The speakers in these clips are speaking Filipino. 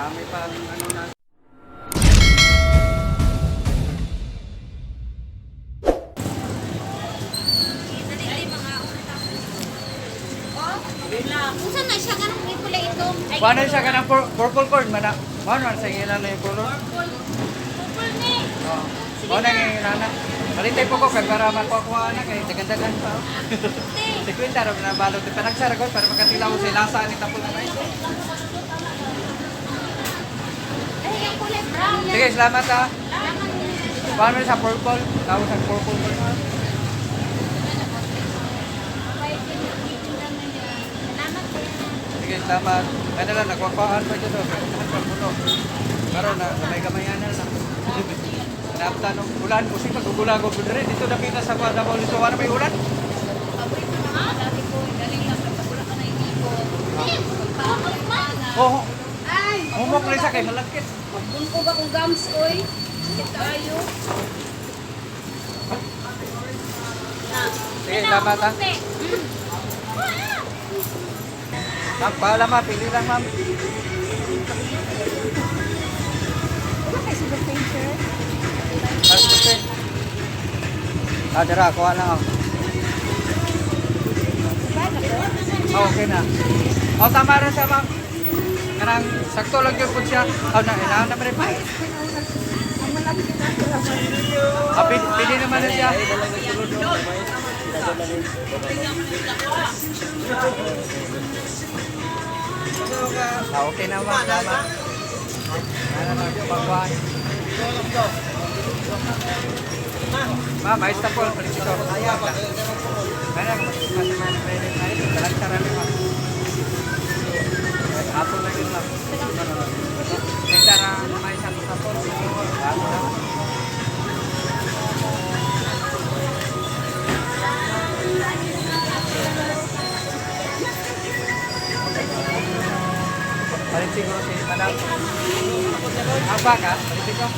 Marami pang ano na. Kung saan na siya nga nung pula ito? Paano siya ka ng pur- purple corn? Mana, paano sa ilan na yung color? purple ni. Oo. Paano yung inana? Kalitay po ko kay para makuha na kay dagan-dagan pa. Si Quinta rin na balot. Panagsara ko para makatilaw ko sa lasa ni tapos na ito. Ay, yung kulay brown. Sige, salamat ha. Niya. Paano sa purple? Tawag sa purple. Salamat din. Sige, salamat. Ano lang, nagwakwaan pa dito. Karon na, may kamayan na lang. Napta nung ulan, kasi pag-ugulang ko rin. Dito nakita sa kwada mo, dito wala may ulan. Oo, Ay, humok rin sa kay malagkit. magbuko ba kong gums, oy? Sakit kayo. Sige, salamat ha. Ma'am, paala ma'am, pili lang ma'am. Mas puti. Ah, dara, kuha lang ako. Oh, okay na. Oh, tama rin siya, ma'am. Kanang sakto lang yung po siya. Oh, na, ilangan naman rin pa. Ah, pili, pili naman na siya. Ah, okay na ma'am, salamat. Ano na, pagkuhan. Ma'am, ayos na po, prinsito. Ano, mas man pwede na ito. Talag sarali, ma'am. Hapon Palit siguro si Madam. Apa ka? Palit siguro.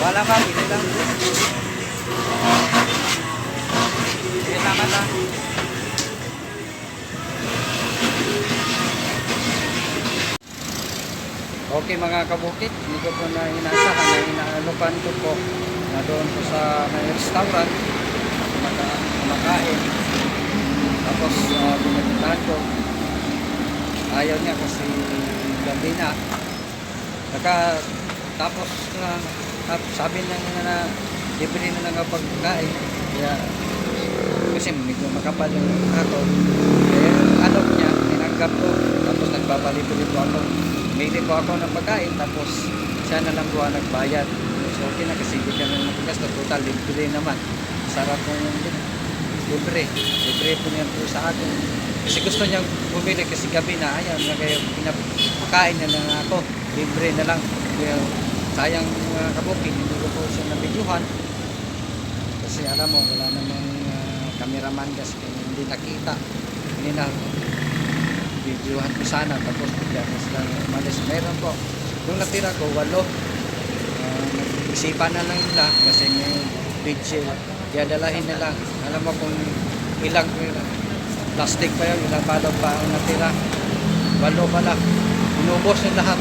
Wala ka, pili lang. Sige, tama na. Okay mga kabukit, hindi ko po na inasahan na inaanupan ko po na doon po sa may restaurant maka, kumakain. Tapos uh, pinagpuntahan ko. Ayaw niya kasi gabi na. Saka tapos na tap- sabi niya nga na libre na ang pagkain. Kaya kasi medyo makapal yung ato. Kaya ano niya, tinanggap ko. Tapos nagpapalibre po ako. Mili po ako ng pagkain. Tapos siya na lang ang nagbayad. Okay na kasi hindi matigas na total libre naman. Sarap po yung libre. Libre po niyan po sa atin. Kasi gusto niyang bumili kasi gabi na ayaw na kaya pinapakain na ako. Libre na lang. Kaya sayang mga kabukin, hindi ko po siya nabidyuhan. Kasi alam mo, wala namang uh, cameraman kasi hindi nakita. Hindi na videohan ko sana tapos bigla ko sila umalis. Meron po. Yung natira ko, walo. Nag-isipan na lang nila kasi may vigil. Kaya dalahin na lang. Alam mo kung ilang plastic pa yun, ilang balot pa ang natira. Walo pala. Inubos yung lahat.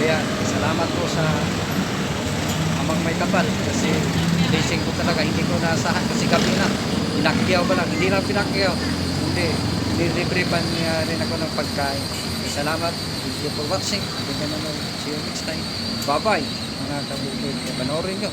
Kaya salamat po sa amang may kapal kasi blessing ko talaga hindi ko naasahan kasi gabi na pinakyaw ba lang hindi lang pinakyaw hindi nilibre pa niya rin ako ng pagkain salamat thank you for watching Tingnan naman see you next time bye bye mga kabukid. Panoorin nyo